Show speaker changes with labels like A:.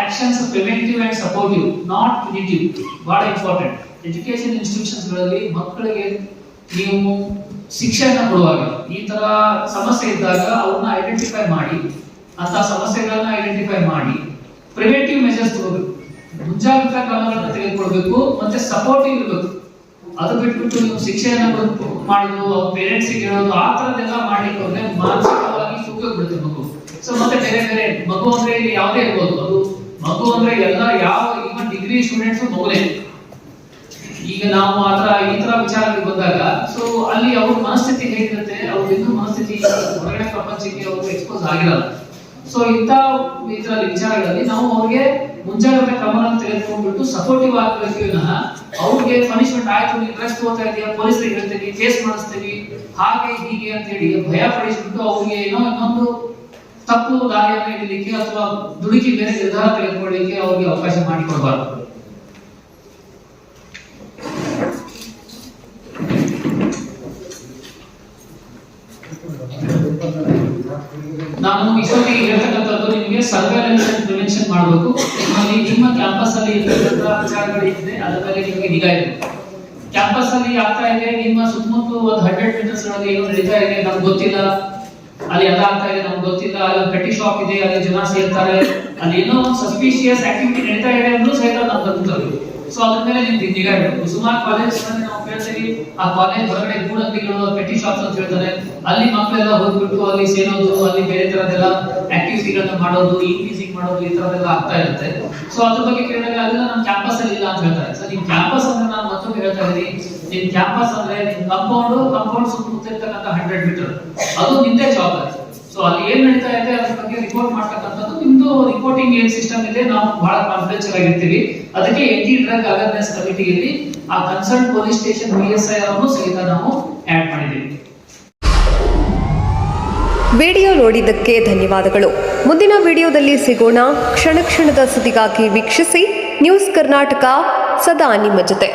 A: Actions preventive and supportive not punitive. ಬಹಳ important education ಇನ್ಸ್ಟಿಟ್ಯೂಷನ್ಸ್ಗಳಲ್ಲಿ ಮಕ್ಕಳಿಗೆ ನೀವು ಶಿಕ್ಷೆಯನ್ನು ಕೊಡುವಾಗ, ಈ ತರ ಸಮಸ್ಯೆ ಇದ್ದಾಗ ಅವನ್ನ ಐಡೆಂಟಿಫೈ ಮಾಡಿ ಅಂತ ಸಮಸ್ಯೆಗಳನ್ನ ಐಡೆಂಟಿಫೈ ಮಾಡಿ ಪ್ರಿವೆಂಟಿವ್ ಮೆಜರ್ಸ್ ತಗೋಬೇಕು. ಮುಂಜಾಗ್ರತಾ ಕ್ರಮಗಳನ್ನು ತೆಗೆದುಕೊಳ್ಬೇಕು ಮತ್ತೆ ಸಪೋರ್ಟಿವ್ ಇರಬೇಕು. ಅದು ಬಿಟ್ಬಿಟ್ಟು ನೀವು ಶಿಕ್ಷೆಯನ್ನು ಮಾಡೋದು ಪೇರೆಂಟ್ಸ್ ಹೇಳೋದು, ಆ ತರದೆಲ್ಲ ಮಾಡ್ಲಿಕ್ಕೆ ಹೋದ್ರೆ ಮಾನಸಿಕವಾಗಿ ಸುಖಕ್ಕೆ ಬಿಡುತ್ತೆ ಮಗು ಸೊ ಮತ್ತೆ ಬೇರೆ ಬೇರೆ, ಮಗು ಅಂದ್ರೆ ಇಲ್ಲಿ ಯಾವುದೇ ಇರ್ಬೋದು. ಅದು ಮಗು ಅಂದ್ರೆ ಎಲ್ಲ ಯಾವ ಈವನ್ ಡಿಗ್ರಿ ಸ್ಟೂಡೆಂಟ್ಸ್ ಮಗುನೇ. ಈಗ ನಾವು ಆತರ ಈ ತರ ವಿಚಾರಕ್ಕೆ ಬಂದಾಗ ಸೊ ಅಲ್ಲಿ ಅವ್ರ ಮನಸ್ಥಿತಿ ಹೇಗಿರುತ್ತೆ? ಅವ್ರ ಇನ್ನೂ ಮನಸ್ಥಿತಿ, ಹೊರಗಡೆ ಪ್ರಪಂಚಕ್ಕೆ ಅವರು ಎಕ್ಸ್ಪೋಸ್ ಆಗಿರಲ್ಲ. ಸೊ ಇಂಥ ಇದರಲ್ಲಿ ವಿಚಾರಗಳಲ್ಲಿ ನಾವು ಅವ್ರಿಗೆ ಮುಂಜಾಗ್ರತೆ ಕ್ರಮಗಳನ್ನು ತೆಗೆದುಕೊಂಡ್ಬಿಟ್ಟು ಸಪೋರ್ಟಿವ್ ಆಗಬೇಕು ವಿನಃ ಅವ್ರಿಗೆ ಪನಿಷ್ಮೆಂಟ್ ಆಯ್ತು ಇಂಟ್ರೆಸ್ಟ್ ತಗೋತಾ ಇದೆಯಾ, ಪೊಲೀಸರಿಗೆ ಹೇಳ್ತೀವಿ ಕೇಸ್ ಮಾಡಿಸ್ತೀವಿ ಹಾಗೆ ಹೀಗೆ ಅಂತ ಹೇಳಿ ಭಯ ಪಡಿಸ್ಬಿಟ್ಟು ಅವ್ರಿಗೆ ಏನೋ ಇನ್ನೊಂದು ತಪ್ಪು ದಾರಿಯನ್ನು ಹಿಡಿಲಿಕ್ಕೆ ಅಥವಾ ದುಡುಕಿ ಬೇರೆ ನಿರ್ಧಾರ ತೆಗೆದುಕೊಳ್ಳಿಕ್ಕೆ ಅವರಿಗೆ ಅವಕಾಶ ಮಾಡಿಕೊಡಬಾರದು. ನಾನು ಇಷ್ಟೊತ್ತಿಗೆ ಹೇಳ್ತಕ್ಕಂಥದ್ದು ನಿಮಗೆ ಸರ್ವೇಲೆನ್ಸ್ ಪ್ರಿವೆನ್ಷನ್ ಮಾಡಬೇಕು. ನಿಮ್ಮಲ್ಲಿ ನಿಮ್ಮ ಕ್ಯಾಂಪಸ್ ಅಲ್ಲಿ ಇರ್ತಕ್ಕಂಥ ಆಚಾರಗಳು ಇದೆ ಅದರ ಮೇಲೆ ನಿಮಗೆ ನಿಗಾ ಇದೆ. ಕ್ಯಾಂಪಸ್ ಅಲ್ಲಿ ಆಗ್ತಾ ಇದೆ, ನಿಮ್ಮ ಸುತ್ತಮುತ್ತ ಒಂದು ಹಂಡ್ರೆಡ್ ಮೀಟರ್ಸ್ ಒಳಗೆ ಏನು ನಡೀತಾ ಇದೆ, ನಮ್ಗೆ ಗೊತ್ತಿಲ್ಲ. ಅಲ್ಲಿ ಎಲ್ಲ ಆಗ್ತಾ ಇದೆ, ನಮ್ಗೆ ಗೊತ್ತಿಲ್ಲ. ಅಲ್ಲಿ ಪೆಟ್ಟಿ ಶಾಪ್ ಇದೆ, ಅಲ್ಲಿ ಜನ ಸೇರ್ತಾರೆ. ಅಲ್ಲಿ ಏನೋ ಒಂದು ಸಸ್ಪಿಷಿಯಸ್ ಆಕ್ಟಿವಿಟಿ ನಡೀತಾ ಇದೆ ಅಂದ್ರೂ ಸಹಿತ ನಾವು ಗೊತ್ತಿರಬೇಕು ಸೊ ಅದ್ರ ಮೇಲೆ ನಿಮ್ಗೆ ನಿಗಾ ಇಡಬೇಕು ಸುಮಾರು ಕಾಲೇಜ್ ನಾವು ಕೇಳ್ತೀವಿ. ಆ ಕಾಲೇಜ್ ಹೊರಗಡೆ ಗೂಡಂಗಡಿಗಳು ಪೆಟ್ಟಿ ಶಾಪ್ಸ್ ಅಂತ ಹೇಳ್ತಾರೆ. ಅಲ್ಲಿ ಮಕ್ಕಳೆಲ್ಲ ಹೋಗ್ಬಿಟ್ಟು ಅಲ್ಲಿ ಸೇರೋದು, ಅಲ್ಲಿ ಬೇರೆ ತರದೆಲ್ಲ ಆಕ್ಟಿವಿಟಿಗಳನ್ನ ಮಾಡೋದು ಇನ್ಕ್ರೀಸಿಂಗ್ ಮಾಡೋದು, ಈ ತರದೆಲ್ಲ ಆಗ್ತಾ ಇರುತ್ತೆ. ಸೊ ಅದ್ರ ಬಗ್ಗೆ ಕೇಳಿದಾಗ ಅದೆಲ್ಲ ನಮ್ಮ ಕ್ಯಾಂಪಸ್ ಅಲ್ಲಿ ಇಲ್ಲ ಅಂತ ಹೇಳ್ತಾರೆ. ಸರ್ ನಿಮ್ ಮತ್ತೊಮ್ಮೆ ನಿಮ್ ಕ್ಯಾಂಪಸ್ ಅಂದ್ರೆ ನಿಮ್ ಕಂಪೌಂಡ್ ಕಂಪೌಂಡ್ ಸುತ್ತಿರ್ತಕ್ಕಂತ ಹಂಡ್ರೆಡ್ ಮೀಟರ್ ಅದು ನಿಮ್ದೇ ಜವಾಬ್ದಾರಿ ಸೊ ಅಲ್ಲಿ ಏನ್ ನಡೀತಾ ಇದೆ ಅದ್ರ ಬಗ್ಗೆ ರಿಪೋರ್ಟ್ ಮಾಡ್ತಕ್ಕಂಥದ್ದು ನಿಮ್ದು ರಿಪೋರ್ಟಿಂಗ್ ಏನ್ ಸಿಸ್ಟಮ್ ಇದೆ, ನಾವು ಬಹಳ ಕಾನ್ಫಿಡೆನ್ಸ್ ಆಗಿರ್ತೀವಿ. ಅದಕ್ಕೆ ಎಂಟಿ ಡ್ರಗ್ ಅವೇರ್ನೆಸ್ ಕಮಿಟಿಯಲ್ಲಿ ಆ concern police station B S I ಸಹಿತ ನಾವು ಆಡ್ ಮಾಡಿದ್ದೀವಿ.
B: ವಿಡಿಯೋ ನೋಡಿದ್ದಕ್ಕೆ ಧನ್ಯವಾದಗಳು. ಮುಂದಿನ ವಿಡಿಯೋದಲ್ಲಿ ಸಿಗೋಣ. ಕ್ಷಣ ಕ್ಷಣದ ಸುದ್ದಿಗಾಗಿ ವೀಕ್ಷಿಸಿ. ನ್ಯೂಸ್ ಕರ್ನಾಟಕ, ಸದಾ ನಿಮ್ಮ ಜೊತೆ.